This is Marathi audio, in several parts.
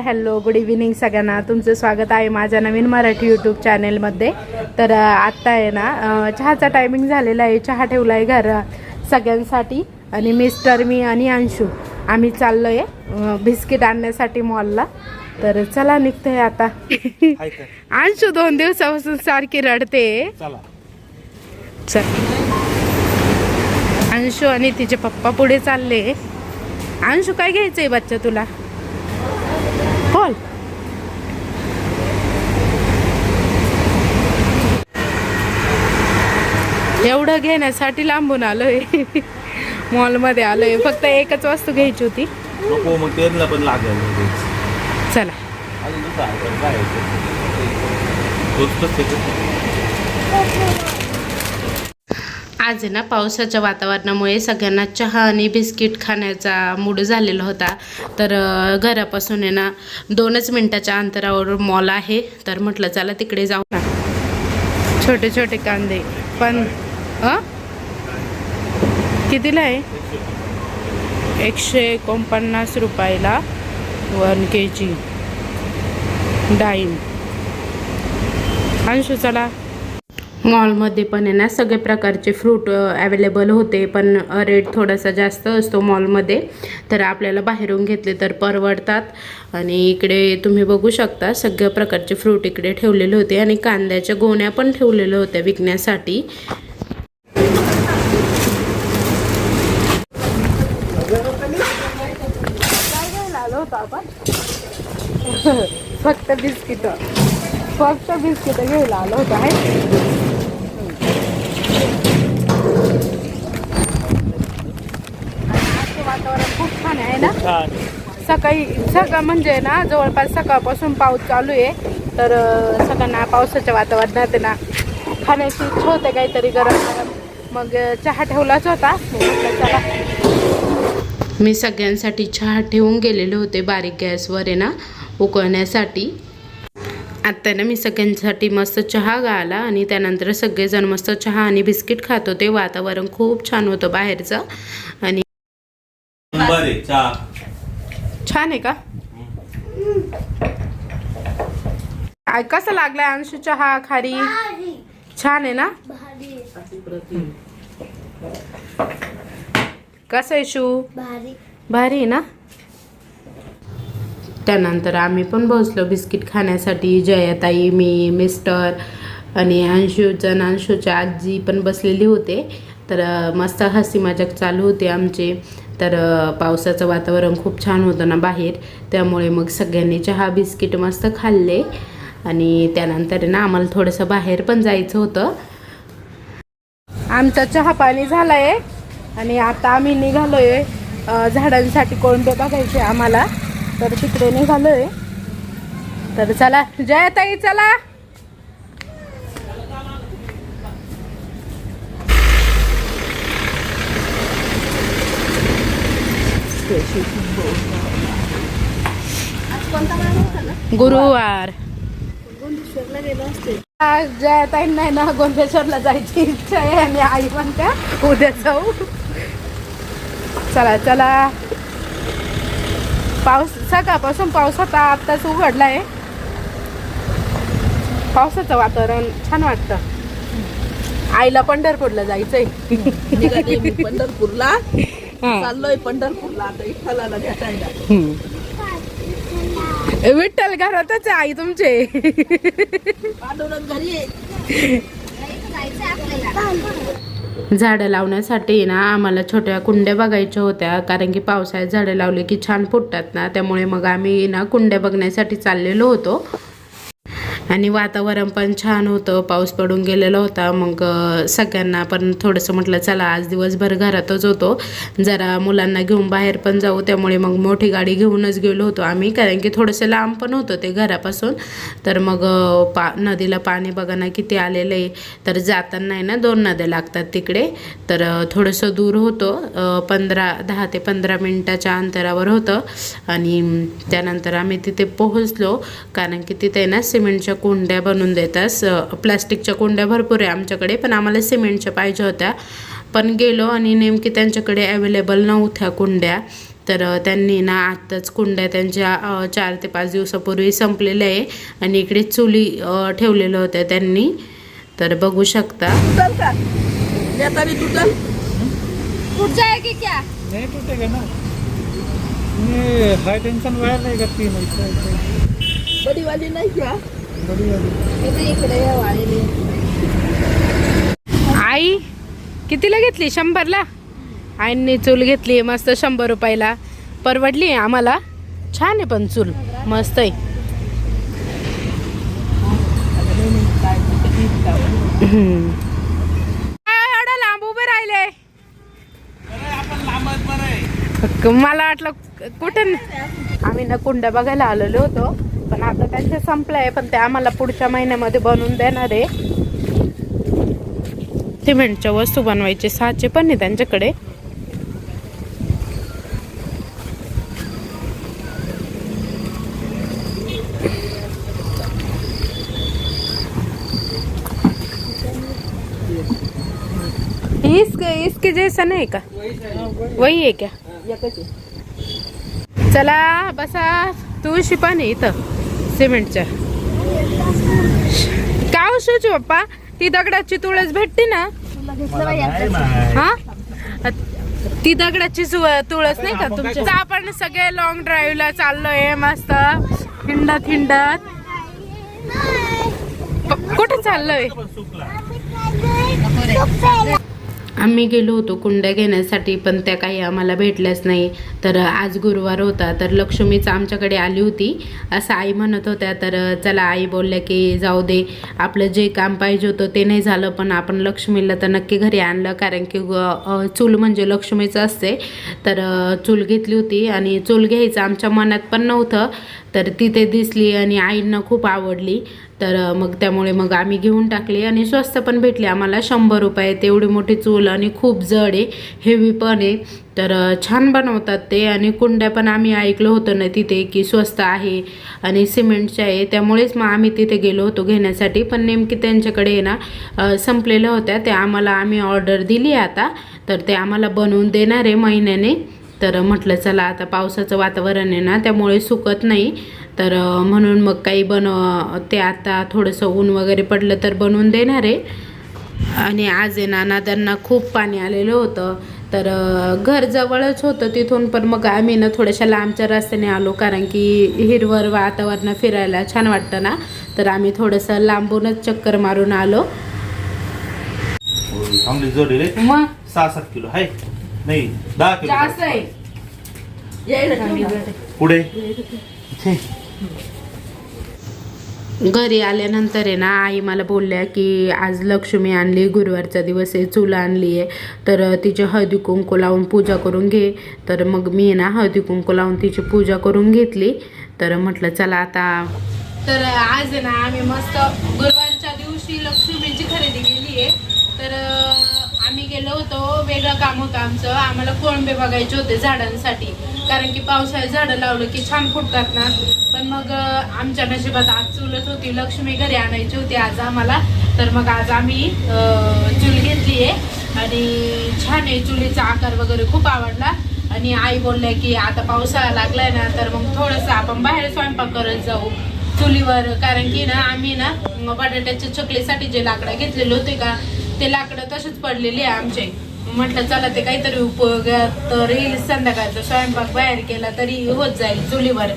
हाय हॅलो गुड इव्हिनिंग सगळ्यांना. तुमचं स्वागत आहे माझ्या नवीन मराठी यूट्यूब चॅनेलमध्ये तर आत्ता आहे ना चहाचा टायमिंग झालेला आहे. चहा ठेवला आहे घर सगळ्यांसाठी. आणि मिस्टर मी आणि अंशू आम्ही चाललो आहे बिस्किट आणण्यासाठी मॉलला तर चला निघतोय आता. अंशू दोन दिवसापासून सारखी रडते. चला. चल. अंशू आणि तिचे पप्पा पुढे चालले. अंशू काय घ्यायचंय बच्चा तुला? एवढं घेण्यासाठी लांबून आलोय. मॉलमध्ये आलोय. फक्त एकच वस्तू घ्यायची होती. नको मग त्यांना पण लागेल लगेच. चला. आज आहे ना पावसाच्या वातावरणामुळे सगळ्यांना चहा आणि बिस्किट खाण्याचा मूड झालेला होता. तर घरापासून आहे ना दोनच मिनटाच्या अंतरावर मॉल आहे. तर म्हटलं चला तिकडे जाऊ ना. छोटे छोटे कांदे. पण हां? कितीला आहे? एकशे एकोणपन्नास रुपयाला वन के जी डाळिंब अंशू चला. मॉलमध्ये पण आहे ना सगळे प्रकारचे फ्रूट अवेलेबल होते पण रेट थोडासा जास्त असतो मॉलमध्ये तर आपल्याला बाहेरून घेतले तर परवडतात. आणि इकडे तुम्ही बघू शकता सगळ्या प्रकारचे फ्रूट इकडे ठेवलेले होते. आणि कांद्याच्या गोण्या पण ठेवलेल्या होत्या विकण्यासाठी. फक्त बिस्किट. फक्त बिस्किट घ्यायला आलो होतो आहे. वातावरण खूप छान आहे ना? सकाळी सकाळ म्हणजे ना जवळपास सकाळपासून पाऊस चालू आहे. तर सगळ्यांना पावसाच्या वातावरणात ना खाण्याची इच्छा होते काहीतरी गरम गरम मग चहा ठेवलाच होता. चला मी सगळ्यांसाठी चहा ठेवून गेलेले होते बारीक गॅसवर आहे ना उकळण्यासाठी. आत्ता ना मी सगळ्यांसाठी मस्त चहा गाळला आणि त्यानंतर सगळेजण मस्त चहा आणि बिस्किट खात होते. वातावरण खूप छान होतं बाहेरचं. आणि छान आहे का? कसं लागलाय अंशू चहा खारी? छान आहे ना? कसं आहे शू? भारी. भारी आहे ना? त्यानंतर आम्ही पण बसलो बिस्किट खाण्यासाठी. जयाताई मी मिस्टर आणि अंशूचं आणि अंशूच्या आजी पण बसलेली होते. तर मस्त हसी मजाक चालू होते आमचे. तर पावसाचं वातावरण खूप छान होतं ना बाहेर. त्यामुळे मग सगळ्यांनी चहा बिस्किट मस्त खाल्ले. आणि त्यानंतर ना आम्हाला थोडंसं बाहेर पण जायचं होतं. आमचा चहा पाणी झालाय. आणि आता आम्ही निघालोय झाडांसाठी कोणते बघायचे आम्हाला. तर तिकडे निघालोय. तर चला जयताई चला. गुरुवार. आज नाही ना गोंदेश्वरला जायची इच्छा आहे आणि आई म्हणत्या उद्या जाऊ. चला चला. पाऊस सकाळपासून पाऊस होता आत्ताच उघडलाय. पावसाचं वातावरण छान वाटतं. आईला पंढरपूरला जायचंय. पंढरपूरला. चाललोय पंढरपूरला आता विठ्ठलाला भेटायला. विठ्ठल घरातच आहे आई तुमचे. पांडुरंग घरी आहे. झाडं लावण्यासाठी ना आम्हाला छोट्या कुंड्या बघायच्या होत्या. कारण की पावसाळ्यात झाडं लावले की छान फुटतात ना. त्यामुळे मग आम्ही ना कुंड्या बघण्यासाठी चाललेलो होतो. आणि वातावरण पण छान होतं. पाऊस पडून गेलेला होता. मग सगळ्यांना पण थोडंसं म्हटलं चला आज दिवसभर घरातच होतो. जरा मुलांना घेऊन बाहेर पण जाऊ. त्यामुळे मग मोठी गाडी घेऊनच गेलो होतो आम्ही. कारण की थोडंसं लांब पण होतं ते घरापासून. तर मग पा नदीला पाणी बघा ना किती आलेलं आहे. तर जाताना आहे ना दोन नद्या लागतात तिकडे. तर थोडंसं दूर होतं. पंधरा दहा ते पंधरा मिनटाच्या अंतरावर होतं. आणि त्यानंतर आम्ही तिथे पोहोचलो. कारण की तिथे ना सिमेंटच्या कुंड्या बनवून देतात प्लास्टिकच्या कुंड्या भरपूर आहे आमच्याकडे पण आम्हाला सिमेंटच्या पाहिजे होत्या. पण गेलो आणि नेमकी त्यांच्याकडे अवेलेबल नव्हत्या कुंड्या. तर त्यांनी ना आत्ताच कुंड्या त्यांच्या चार ते पाच दिवसापूर्वी संपलेल्या आहे. आणि इकडे चुली ठेवलेल्या होत्या त्यांनी. तर बघू शकता. नहीं टूटेगा ना ये हाई टेंशन वायर नहीं करती ऐसा ऐसा बडी वाली नाही क्या इकडे आई कितीला घेतली? शंभरला? आईंनी चूल घेतली मस्त शंभर रुपयाला. परवडली आम्हाला? छान आहे पण चूल. मस्त आहे. एवढं लांब उभे राहिले? मला वाटलं कुठं आम्ही ना कुंड बघायला आलेलो होतो. पण आता त्यांचे संपलाय पण ते आम्हाला पुढच्या महिन्यामध्ये बनवून देणार आहे. सिमेंटच्या वस्तू बनवायचे साचे पण आहे त्यांच्याकडे. इसके इसके जैसा नाही का? वही आहे क्या? चला बसा. तुळशी पण आहे इथं. सिमेंटच्या. का हो शोचू पप्पा ती दगडाची तुळस भेटते ना? हा? ती दगडाची तुळस नाही का तुमची? तर आपण सगळे लॉंग ड्राईव्हला चाललोय मस्त. हिंडत हिंडत कुठे चाललोय? आम्ही गेलो होतो कुंड्या घेण्यासाठी पण त्या काही आम्हाला भेटल्याच नाही. तर आज गुरुवार होता तर लक्ष्मीच आमच्याकडे आली होती. असं आई म्हणत होत्या तर चला आई बोलल्या की जाऊ दे आपलं जे काम पाहिजे होतं ते नाही झालं पण आपण लक्ष्मीला तर नक्की घरी आणलं कारण की चूल म्हणजे लक्ष्मीचं असते. तर चूल घेतली होती आणि चूल घ्यायचं आमच्या मनात पण नव्हतं तर तिथे दिसली आणि आईंना खूप आवडली. तर मग त्यामुळे मग आम्ही घेऊन टाकले आणि स्वस्त पण भेटली. आम्हाला शंभर रुपये तेवढी मोठी चूल आणि खूप जड आहे हेवी पण आहे. तर छान बनवतात ते आणि कुंड्या पण आम्ही ऐकलं होतं ना तिथे की स्वस्त आहे आणि सिमेंटच्या आहे. त्यामुळेच मग आम्ही तिथे गेलो होतो घेण्यासाठी. पण नेमकी त्यांच्याकडे आहे ना संपलेल्या होत्या. त्या आम्हाला आम्ही ऑर्डर दिली आहे आता. तर ते आम्हाला बनवून देणार आहे महिन्याने. तर म्हटलं चला आता पावसाचं वातावरण आहे ना त्यामुळे सुकत नाही. तर म्हणून मग काही बनव ते आता थोडंसं ऊन वगैरे पडलं तर बनवून देणार आहे. आणि आज आहे ना नादांना खूप पाणी आलेलं होतं. तर घर जवळच होतं तिथून पण मग आम्ही ना थोड्याशा लांबच्या रस्त्याने आलो कारण की हिरवळ वातावरण फिरायला छान वाटतं ना. तर आम्ही थोडंसं लांबूनच चक्कर मारून आलो. मग? सहा सात किलो आहे नाही दहा किलो. पुढे. घरी आल्यानंतर आहे ना आई मला बोलल्या की आज लक्ष्मी आणली गुरुवारचा दिवस आहे चूल आणली आहे. तर तिचे हळदी कुंकू लावून पूजा करून घे. तर मग मी ना हळदी कुंकू लावून तिची पूजा करून घेतली. तर म्हटलं चला आता. तर आज ना आम्ही मस्त गुरुवारच्या दिवशी लक्ष्मीची खरेदी केली आहे. तर गेलो होतो वेगळं काम होतं आमचं. आम्हाला कोळंबे बघायचे होते झाडांसाठी. कारण की पावसाळ्यात झाडं लावलं की छान फुटतात ना पण मग आमच्या नशिबात आज चुलत होती. लक्ष्मी घरी आणायची होती आज आम्हाला. तर मग आज आम्ही चूल घेतली आहे. आणि छान आहे चुलीचा आकार वगैरे खूप आवडला. आणि आई बोलल्या की आता पावसाळा लागलाय ना तर मग थोडंसं आपण बाहेर स्वयंपाक करत जाऊ चुलीवर. कारण की ना आम्ही ना बटाट्याच्या चकलीसाठी जे लाकडं घेतलेले होते का ते लाकडं तसेच पडलेले आहे आमचे. म्हटलं चला ते काहीतरी उपयोगात तर येईल संध्याकाळचा स्वयंपाक बाहेर केला तरी होत जाईल चुलीवर.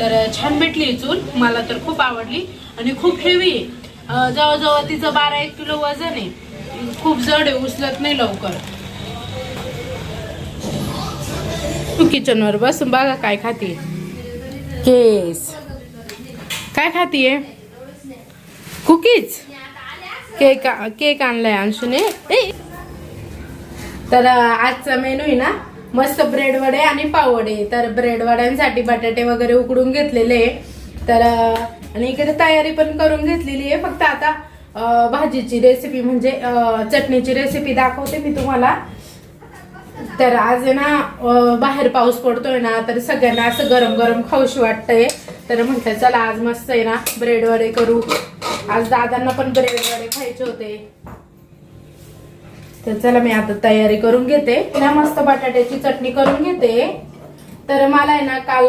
तर छान भेटली चूल मला तर खूप आवडली आणि खूप हेवी जवळजवळ तिचं बारा एक किलो वजन आहे. खूप जड आहे उचलत नाही लवकर. किचनवर बसून बघा काय खाते केस. काय खातीये कुकीज? केक केक आणलाय अंशुने. तर आजचा मेनू आहे ना मस्त ब्रेड वडे आणि पावडे तर ब्रेड वड्यांसाठी बटाटे वगैरे उकडून घेतलेले तर आणि इकडे तयारी पण करून घेतलेली आहे. फक्त आता भाजीची रेसिपी म्हणजे चटणीची रेसिपी दाखवते मी तुम्हाला. तर आज आहे ना बाहेर पाऊस पडतोय ना तर सगळ्यांना असं गरम गरम खाऊशी वाटतंय. तर म्हटलं चला आज मस्त आहे ना ब्रेड वडे करू. आज दादांना पण ब्रेड वगैरे खायचे होते. तर चला मी आता तयारी करून घेते. ना मस्त बटाट्याची चटणी करून घेते. तर मला आहे ना काल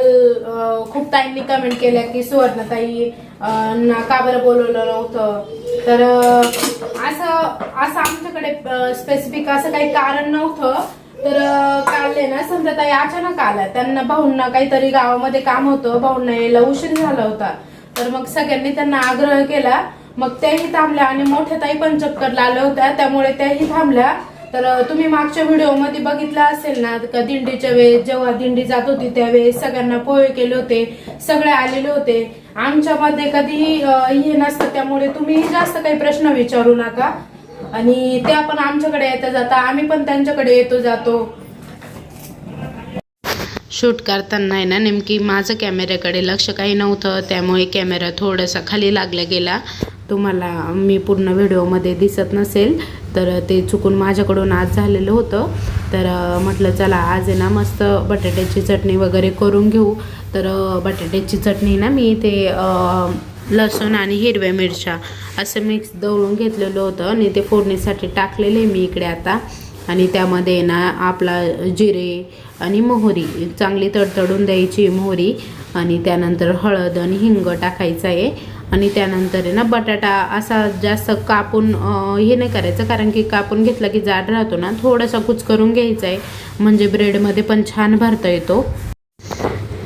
खूप ताईंनी कमेंट केल्या की सुवर्णताई ना का बरं बोलवलं नव्हतं तर असं असं आमच्याकडे स्पेसिफिक असं काही कारण नव्हतं. तर काल आहे ना समजा ताई अचानक आला त्यांना भाऊंना काहीतरी गावामध्ये काम होतं. भाऊंना यायला उशीर झाला होता. तर मग सगळ्यांनी त्यांना आग्रह केला. मग त्याही थांबल्या आणि मोठ्या ताई पण चक्करला आल्या होत्या. त्यामुळे त्याही थांबल्या. तर तुम्ही मागच्या व्हिडिओमध्ये बघितलं असेल ना का दिंडीच्या वेळेस जेव्हा दिंडी जात होती त्यावेळेस सगळ्यांना पोहे केले होते सगळे आलेले होते. आमच्यामध्ये कधीही हे नसतं. त्यामुळे तुम्ही जास्त काही प्रश्न विचारू नका. आणि त्या पण आमच्याकडे येता जाता आम्ही पण त्यांच्याकडे येतो जातो. शूट करताना आहे ना नेमकी माझं कॅमेऱ्याकडे लक्ष काही नव्हतं. त्यामुळे कॅमेरा थोडासा खाली लागला गेला. तुम्हाला मी पूर्ण व्हिडिओमध्ये दिसत नसेल तर ते चुकून माझ्याकडून आज झालेलं होतं. तर म्हटलं चला आज आहे ना मस्त बटाट्याची चटणी वगैरे करून घेऊ. तर बटाट्याची चटणी ना मी ते लसूण आणि हिरव्या मिरच्या असं मिक्स दळून घेतलेलं होतं आणि ते फोडणीसाठी टाकलेलं आहे मी इकडे आता. आणि त्यामध्ये ना आपला जिरे आणि मोहरी चांगली तडतडून द्यायची मोहरी आणि त्यानंतर हळद आणि हिंग टाकायचं आहे आणि त्यानंतर आहे ना बटाटा असा जास्त कापून हे नाही करायचं कारण की कापून घेतला की जाड राहतो ना थोडासा कुच करून घ्यायचा आहे म्हणजे ब्रेडमध्ये पण छान भरता येतो.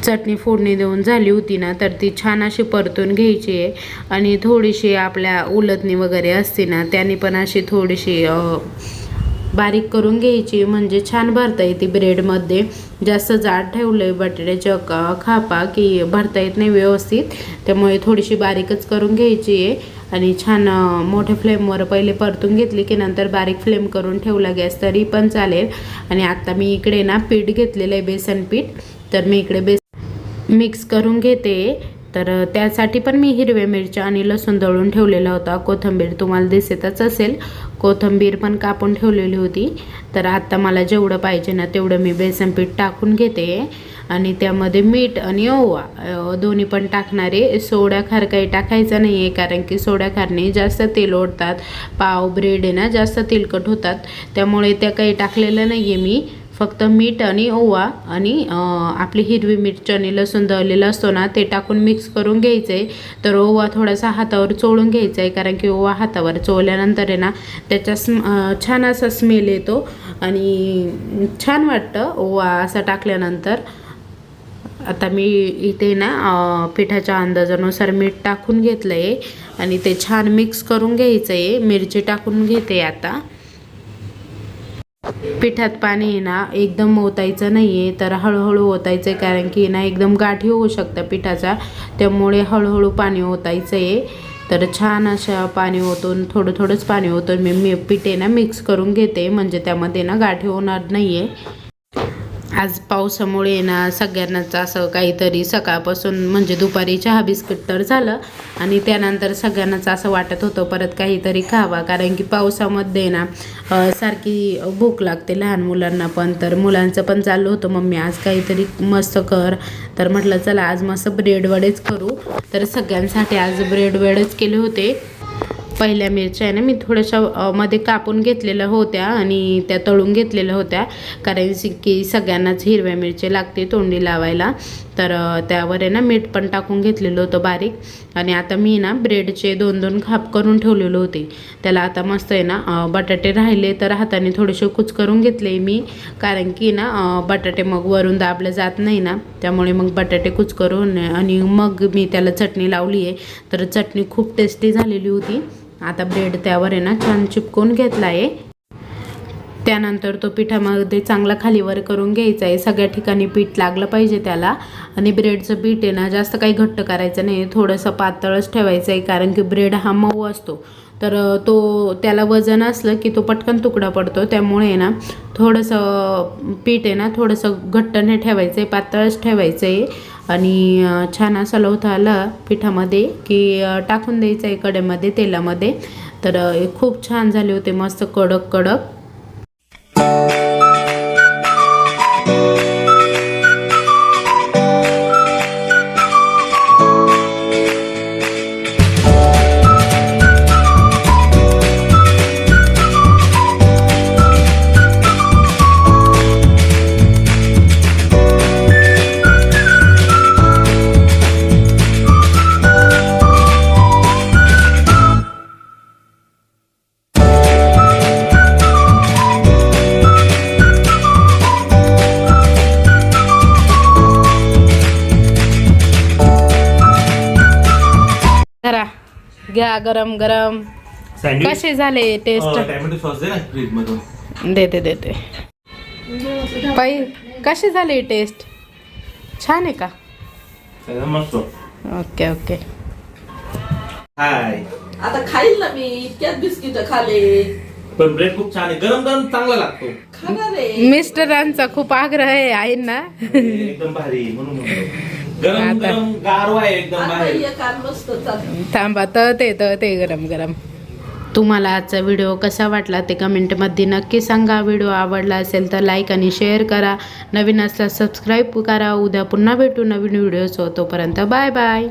चटणी फोडणी देऊन झाली होती ना तर ती छान अशी परतून घ्यायची आहे. आणि थोडीशी आपल्या उलटणी वगैरे असते ना त्याने पण अशी थोडीशी बारीक करून घ्यायची म्हणजे छान भरता येते ब्रेडमध्ये जास्त जाड ठेवलं बटाट्याच्या क- खापा की भरता येत नाही व्यवस्थित. त्यामुळे थोडीशी बारीकच करून घ्यायची आहे. आणि छान मोठ्या फ्लेमवर पहिले परतून घेतली की नंतर बारीक फ्लेम करून ठेवला गॅस तरी पण चालेल. आणि आत्ता मी इकडे ना पीठ घेतलेलं आहे बेसन पीठ. तर मी इकडे बेस मिक्स करून घेते. तर त्यासाठी पण मी हिरव्या मिरच्या आणि लसूण दळून ठेवलेला होता. कोथिंबीर तुम्हाला दिसतच असेल. कोथिंबीर पण कापून ठेवलेली होती. तर आत्ता मला जेवढं पाहिजे ना तेवढं मी बेसन पीठ टाकून घेते. आणि त्यामध्ये मीठ आणि ओवा दोन्ही पण टाकणारे. सोडा खार काही टाकायचा नाही आहे कारण की सोडा खारने जास्त तेल ओढतात. पाव ब्रेड आहे ना जास्त तेलकट होतात. त्यामुळे त्या काही टाकलेलं नाही आहे मी. फक्त मीठ आणि ओवा आणि आपली हिरवी मिरची आणि लसूण दळलेलं असतो ना ते टाकून मिक्स करून घ्यायचं. आहे तर ओवा थोडासा हातावर चोळून घ्यायचा आहे कारण की ओवा हातावर चोळल्यानंतर आहे ना त्याचा स्म छान असा स्मेल येतो. आणि छान वाटतं ओवा असा टाकल्यानंतर. आता मी इथे ना पिठाच्या अंदाजानुसार मीठ टाकून घेतलं आहे आणि ते छान मिक्स करून घ्यायचं आहे मिरची टाकून घेते आता. पिठात पाणी आहे ना एकदम ओतायचं नाही आहे तर हळूहळू ओतायचं आहे कारण की ना एकदम गाठी होऊ शकतं पिठाचा. त्यामुळे हळूहळू पाणी ओतायचं आहे तर छान अशा पाणी ओतून थोडं थोडंच पाणी ओतून मी मी पीठ आहे ना मिक्स करून घेते. म्हणजे त्यामध्ये ना गाठी होणार नाही आहे आज पावसामुळे ना सगळ्यांनाच असं काहीतरी सकाळपासून म्हणजे दुपारी चहा बिस्किट तर झालं आणि त्यानंतर सगळ्यांनाच असं वाटत होतं परत काहीतरी खावा. कारण की पावसामध्ये ना सारखी भूक लागते लहान मुलांना पण. तर मुलांचं पण चाललं होतं मम्मी आज काहीतरी मस्त कर. तर म्हटलं चला आज मस्त ब्रेड वडेच करू. तर सगळ्यांसाठी आज ब्रेड वडेच केले होते. पहिल्या मिरच्या आहे ना मी थोड्याशा मध्ये कापून घेतलेल्या होत्या आणि त्या तळून घेतलेल्या होत्या. कारण की सगळ्यांनाच हिरव्या मिरची लागते तोंडी लावायला. तर त्यावर आहे ना मीठ पण टाकून घेतलेलं होतं बारीक. आणि आता मी ना ब्रेडचे दोन दोन खाप करून ठेवलेले होते. त्याला आता मस्त आहे ना बटाटे राहिले तर हाताने थोडेसे कुच करून घेतले मी. कारण की ना बटाटे मग वरून दाबले जात नाही ना. त्यामुळे मग बटाटे कुच करून आणि मग मी त्याला चटणी लावली आहे तर चटणी खूप टेस्टी झालेली होती. आता ब्रेड त्यावर आहे ना छान चिपकून घेतला आहे. त्यानंतर तो पिठामध्ये चांगला खालीवर करून घ्यायचा आहे. सगळ्या ठिकाणी पीठ लागलं पाहिजे त्याला. आणि ब्रेडचं पीठ आहे ना जास्त काही घट्ट करायचं नाही. थोडंसं पातळच ठेवायचं आहे कारण की ब्रेड हा मऊ असतो. तर तो त्याला वजन असलं की तो पटकन तुकडा पडतो. त्यामुळे ना थोडंसं पीठ आहे ना थोडंसं घट्ट नाही ठेवायचं आहे पातळच ठेवायचं आहे आणि छान असा लवथा आला पिठामध्ये की टाकून द्यायचं आहे कड्यामध्ये तेलामध्ये. तर खूप छान झाले होते मस्त कडक कडक. घ्या गरम गरम. कसे झाले टेस्ट सॉस फ्रीज मधून देते देते पाई कशी झाली टेस्ट छान आहे का? मस्त. Okay okay. हाय आता खाईल ना मी इतक्यात बिस्किट खाले. पण ब्रेड खूप छान आहे. गरम गरम चांगला लागतो. मिस्टरांचा खूप आग्रह आहे ना एकदम भारी म्हणून. गरम गरम गारवा आहे एकदम बाहेर. थांबा तळते तळते गरम गरम. तुम्हाला आजचा व्हिडिओ कसा वाटला ते कमेंटमध्ये नक्की सांगा. व्हिडिओ आवडला असेल तर लाईक आणि शेअर करा. नवीन असल्यास सबस्क्राईब करा. उद्या पुन्हा भेटू नवीन व्हिडिओ तोपर्यंत. Bye bye